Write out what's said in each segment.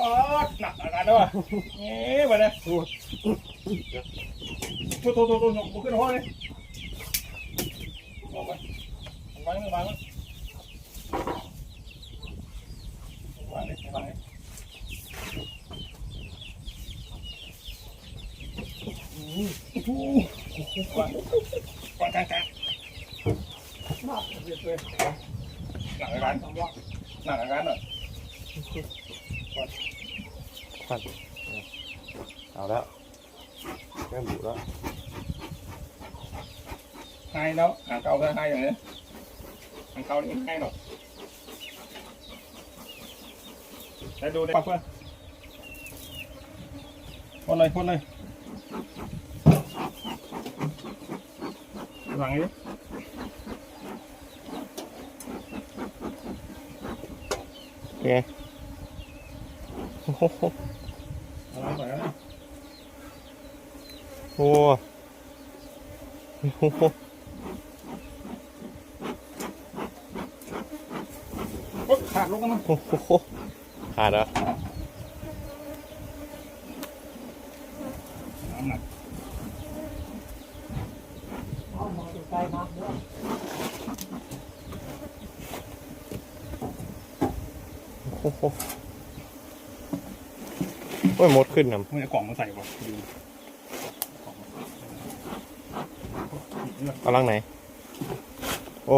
อ๋อหนักอาการด้วยเอ๊ะไปเลยตัวตัวตัวตัวหนุ่มขึ้นหัวเลยออกไปวางวางวางวางเลยวางเลยวางวางกลางกลางหนักเลยหนักอาการหนักอาการหน่อย เอาแล้วเริ่มบุแล้วให้แล้วหางเก่าก็ให้อย่างนี้หางเก่านี่ให้หรอกใช้ดูได้เพื่อนพ่นเลยพ่นเลยหลังนี้เป็นไงโอ้โหเอาไว้ก่อนนะ โอ้โหโอ๊ยขาดลงกันมาโอ้โหขาดเหรอโอ้โห โอ้ยมดขึ้นนะไม่เอากล่องมาใส่ก่อนดูเอาลังไหน โอ้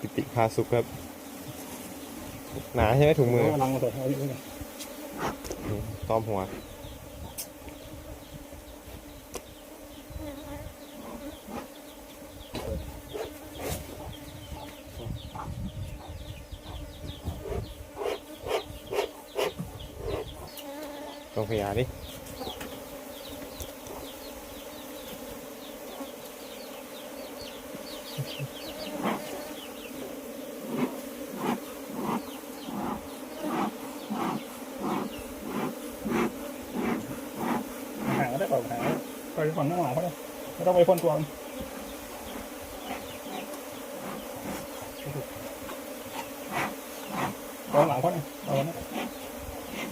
ปิติพาสุกครับ หนาใช่ไหมถุงมือเอาลังมาใส่เอาอยู่นี่ต้อมหัว งพยาดิหางก็ได้เปล่าหางไปฝั่งข้างหลังเขาเลยไม่ต้องไปพ่นตัวมันตอนหลังเขาเนี่ยเอาเนี่ย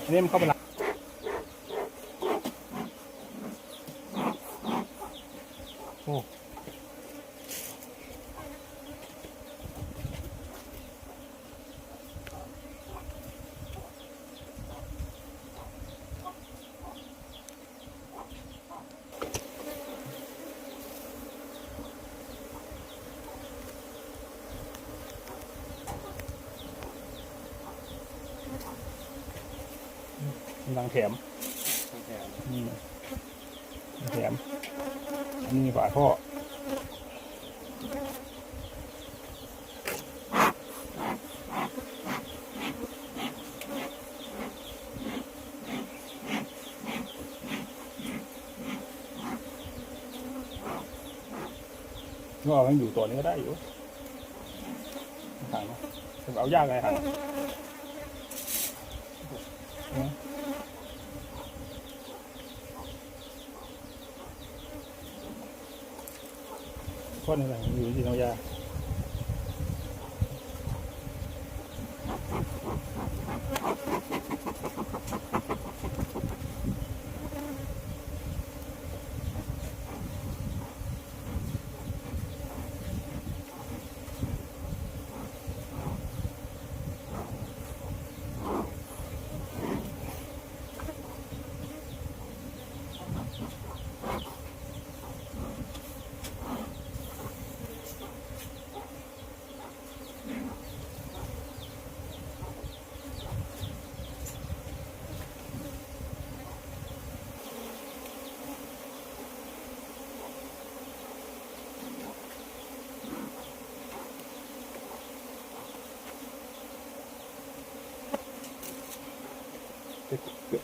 อันนี้มันเข้าไปหลัง หลังแถมนี่แถมอันนี้ฝาท่อก็เอามันอยู่ตัวนี้ก็ได้อยู่ถามว่าเอายากไงครับข้ อนี้แหละอยู่ที่น้ำยา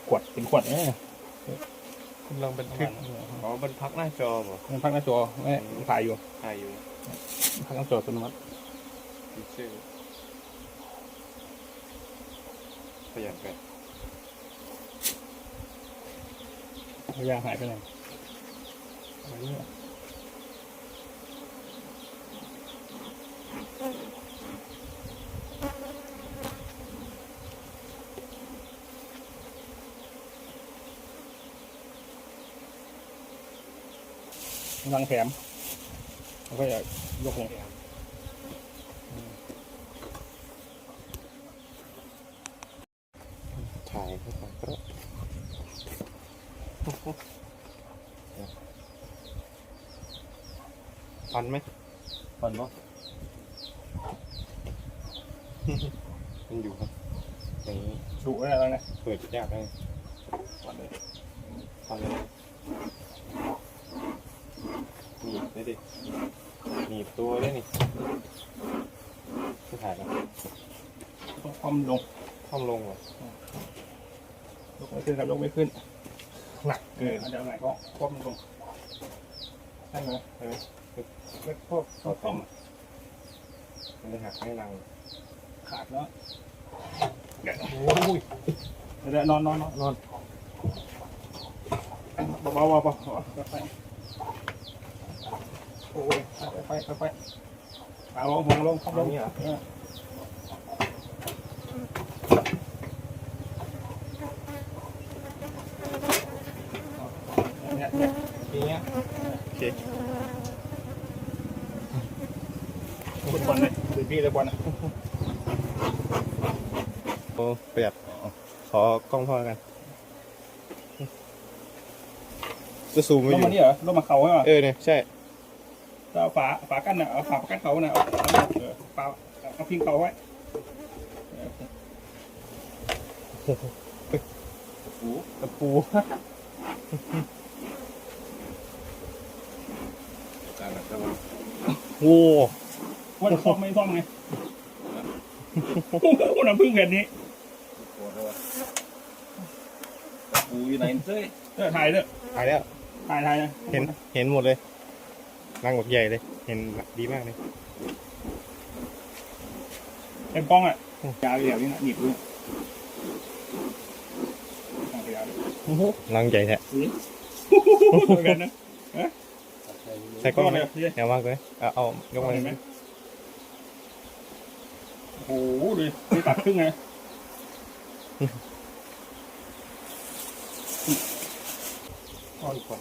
ขวดเป็นขวดเนี่ยกำลังบันทึกอ๋อบันพักหน้าจอป่ะมันพักหน้าจอไม่ถ่ายอยู่ถ่ายอยู่พักหน้าจออัตโนมัติฟีเจอร์ประหยัดแบบน้ำยาหายไปไหนอะไรเนี่ย รังแถมแล้วก็จะยกลงถ่ายให้ฟังก็ฟันไหมฟันเนาะมันอยู่ครับอย่างนี้ฉุกแล้วนะเปิดยากเลยฟันเลยฟันเลยห นีบได้ดิหนีบตัวได้นี่ไม่ถ่ายแล้วต้องคว่ำลงคว่ำลงเหรอยกไม่ขึ้นครับยกไม่ขึ้น หนักเกินเดี๋ยวไหนก็คว่ำลงใช่ไหมใช่ไหมเล็กพวกต่อต้มมันจะหักไม่รัง ขาดแล้วโอ้ยเดี๋ยวนอนนอนนอนนอนเบาๆเบาๆเบาๆไปโอ้ยไปไปไปขาลงลงลงลงเออเนี่ยเนี่ยทีเนี้ยโอเคฟุตบอลเลยหรือพี่เลยบอลนะโอ้ประหยัดขอกล้องพ่อกันจะซูมไม่ลองยู่มานี่เหรอลงมาเขาใช่ไหมเออเนี่ยใช่ จะเอาฝาฝากั้นนะเอาฝากั้นเขานะเอาเออฝาเอาพิงเขาไว้ตะปูการแบบนั้นโอ้ว่าจะซ่อมไม่ซ่อมไงคุณน้ำพึ่งแผ่นนี้ปวดเลยวะปูอยู่ไหนเซ้ยเออถ่ายเด้อหายแล้วถ่ายถ่ายนะเห็นเห็นหมดเลย รังแบบใหญ่เลย เห็นดีมากเลยเป็นกล้องอะยาวอย่างนี้นะหนีบด้วยยาวเลยรังใหญ่แท้เหมือนกันนะใส่กล้องไหมเลยแนวมากเลยเอาเอายกมาเห็นไหมโอ้โหดูนี่ตัดครึ่งไงอ่อนกว่า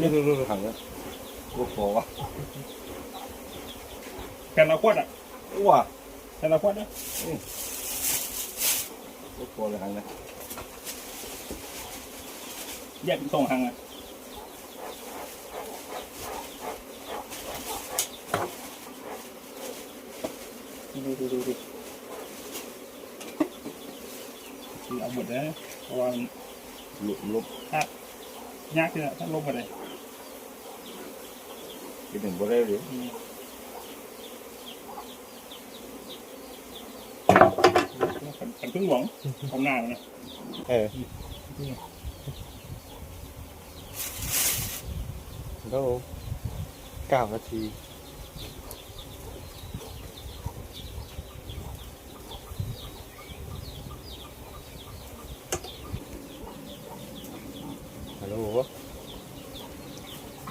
นี่ดูดูดูถังนะลูกโป่วะแผ่นเราขวดอะอ้วแผ่นเราขวดนะลูกโป่เลยถังนะแยกเป็นสองทางอะดูดูดูดูเอาหมดเลยเพราะว่ามันหลุมลุบยากที่จะถ้าลงไปเลย กินถึงบ่ได้หรือขันพึ่งหลวงของหน้ามันนะเออโดเก้านาทีฮัลโหล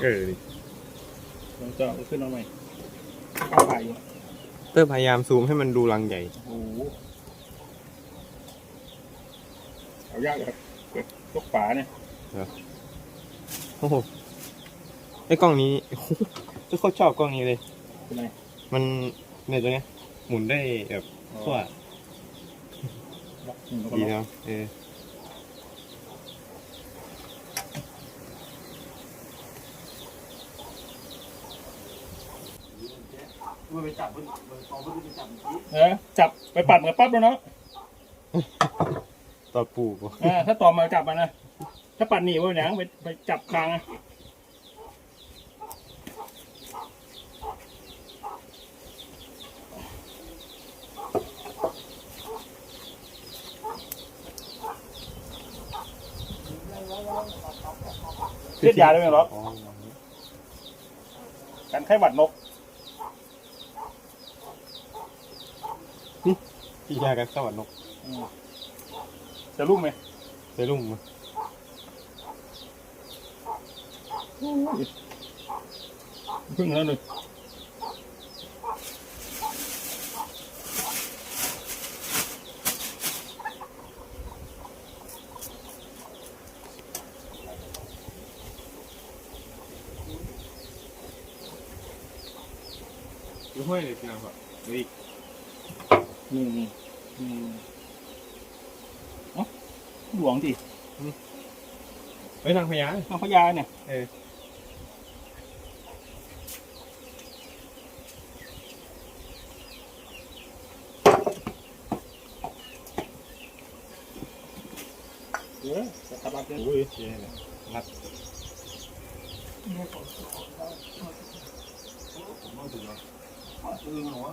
เออดิ ลองจะเอาขึ้นมาใหม่เข้าไปอยู่เตอร์พยายามซูมให้มันดูรังใหญ่โอ้โหเอายากเลยครับเปิดยกฝาเนี่ยโอ้โหไอ้กล้องนี้โอ้โหจะโคตรชอบกล้องนี้เลยเป็นไงมันเนี่ยตัวเนี้ยหมุนได้แบบทั่วอืมดีนะเออ มันไปจับมันมันเอามันไปจับเออจับไปปัดเหมือนปั๊บแล้วเนาะต่อปูกอ่าถ้าต่อมาจับมันนะถ้าปัดหนีไว้หนังไปไปจับคางนะเลียดยาได้ไหมหรออ๋อกันไข้หวัดนก พี่ชายกันสวรรค์นกจะลุ่มไหมจะลุ่มไหมพึ่งแล้วหนึ่งหมครับดี。 น้องครับอีกนี่นี่นี่เอ้าหลวงดิเฮ้ยนางพญาน้องพญาเนี่ยเออ เออจะกลับบ้านเพื่อนอุ้ยเจ๊เนี่ยรัดเนี่ยผมผมว่าถึงแล้วตื่นหรอว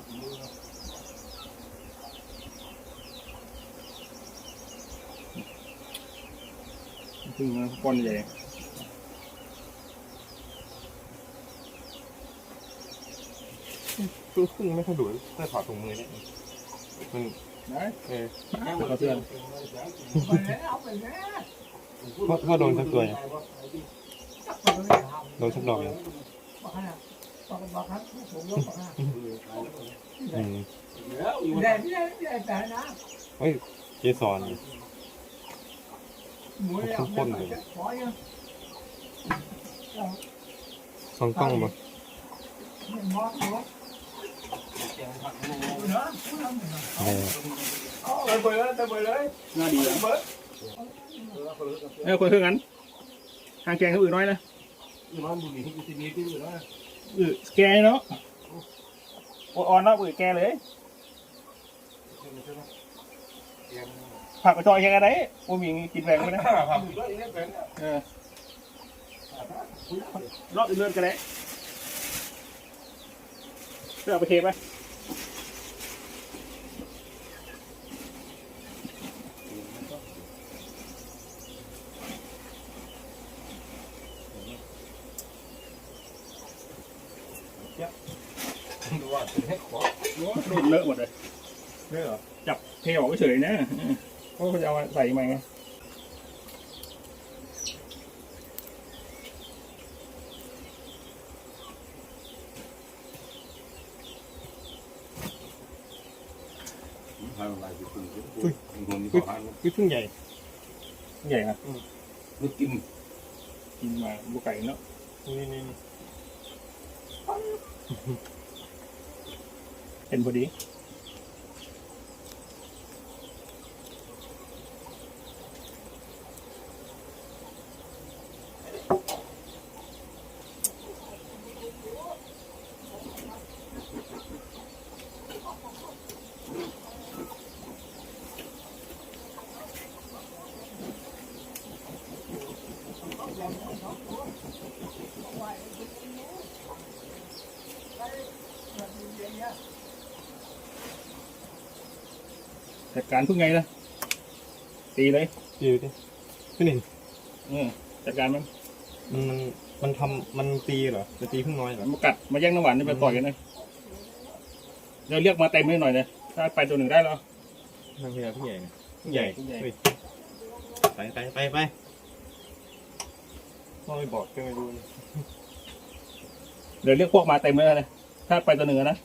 พึ่งมาก้อนใหญ่คือพึ่งไม่ค่อยดุเพื่อถอดถุงมือเนี่ยมันได้เออมาเอาเพื่อนไปแล้วไปแล้วพ่อพ่อโดนสักตัวยังจับตัวเลยครับโดนสักดอกยังบอกให้บอกบอกครับผมยกบอกให้อืมไม่ได้ไม่ได้ไม่ได้แต่นะเฮ้ยเจสอน หมูแล้วไม่ไปขอยังสองกล้องบ่ไม่มอสมอสเนาะผู้นเออเอาไปเลยไปเลยน่าดีเออคนคือกันทางแกงเขาอื่นน้อยนะอื่นนะอือแกเนาะอออนเนาะอือแกเลย ผักกระจอยแกกันได้โอ้มีกินแรงไหมนะผักอยู่ด้วยนี่เป็นเออรอบอื่นเลื่อนกันเลยเพื่อเอาไปเทไปดูว่าเป็นให้ขอโอ้โดนเลอะหมดเลยไม่เหรอจับเทออกเฉยๆนะ เพราะเขาจะเอามาใส่ใหม่ไงทำอะไรไปคุณคุณคนที่ขอทานคือพึ่งใหญ่ ใหญ่ครับนึกกิน กินมาบุกไก่เนาะ นี่นี่นี่เห็นพอดี จัดการพึ่งไงนะตีเลยดูดิพี่หนิงเออจัดการมันมันมันมันทำมันตีเหรอจะตีพึ่งน้อยเหรอมากัดมาแย่งน้ำหวานนี่ไปต่อยกันนะเดี๋ยวเรียกมาเต็มให้หน่อยนะถ้าไปตัวหนึ่งได้แล้วนางพญาพึ่งใหญ่นะพึ่งใหญ่พึ่งใหญ่เฮ้ยไปไปไปไปพ่อไม่บอกก็ไม่รู้นะเดี๋ยวเรียกพวกมาเต็มเลยนะถ้าไปตัวหนึ่งอะนะ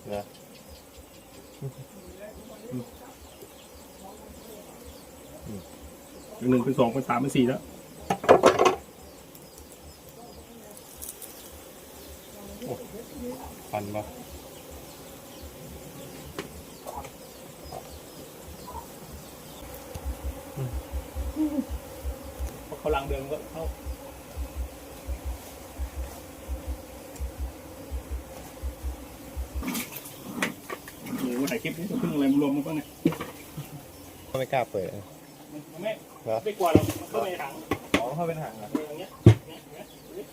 หรอหนึ่งเป็นสองเป็นสามเป็นสี่แล้วฟันปะพอเขาลังเดิมก็เข้าหรือว่าถ่ายคลิปนี้จะพึ่งอะไรมารวมมันบ้างไงไม่กล้าเปิด มันไม่เหรอไม่กลัวเรามันเข้าไปในถังอ๋อเข้าเป็นหางเหรอเอออย่างเงี้ยเนี่ยเนี่ยเนี่ย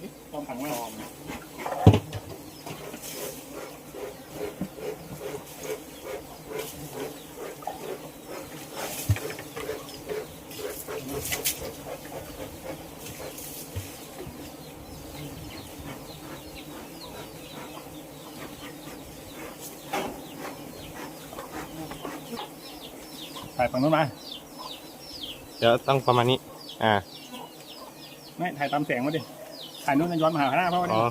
นี่ตอมถัง ถ่ายฝั่งนู้นมาเดี๋ยวต้องประมาณนี้ อ่า ไม่ถ่ายตามแสงมาดิ ถ่ายนู้นมันย้อนมาหาหน้าเพราะว่าอ๋เนี่อย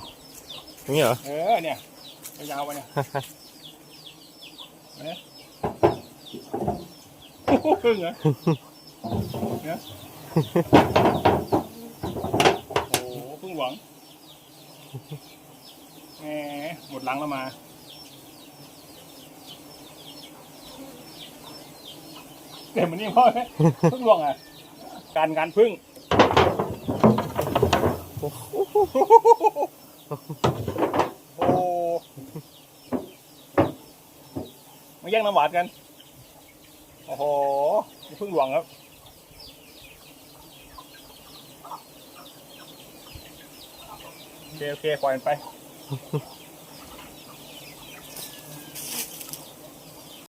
อย่างนี้เหรอ เออเนี่ยยาวๆไปเนี่ยเอ๊ะโอ้โหครึ่งเหรอเนี่ยโอ้โหเพิ่งหวังแหมหมดหลังแล้วมา เก็บมันนี่พ่อไหมพึ่งลวงอะ การการพึ่งโอ้โหมาแย่งน้ำหวานกัน โอ้โหพึ่งหลวงครับโอเคโอเคปล่อยไป